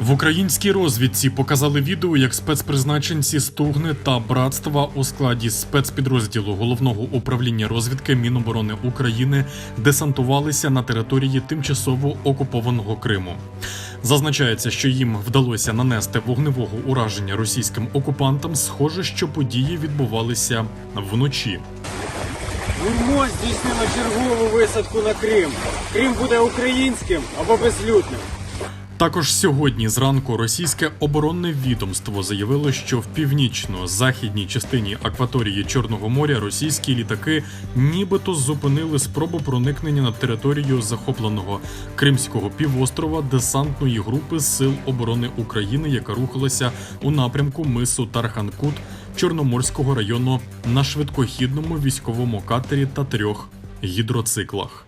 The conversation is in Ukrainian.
В українській розвідці показали відео, як спецпризначенці Стугни та братства у складі спецпідрозділу головного управління розвідки Міноборони України десантувалися на території тимчасово окупованого Криму. Зазначається, що їм вдалося нанести вогневого ураження російським окупантам. Схоже, що події відбувалися вночі. Гурмо здійснило чергову висадку на Крим. Крим буде українським або безлюдним. Також сьогодні зранку російське оборонне відомство заявило, що в північно-західній частині акваторії Чорного моря російські літаки нібито зупинили спробу проникнення на територію захопленого Кримського півострова десантної групи Сил оборони України, яка рухалася у напрямку мису Тарханкут Чорноморського району на швидкохідному військовому катері та трьох гідроциклах.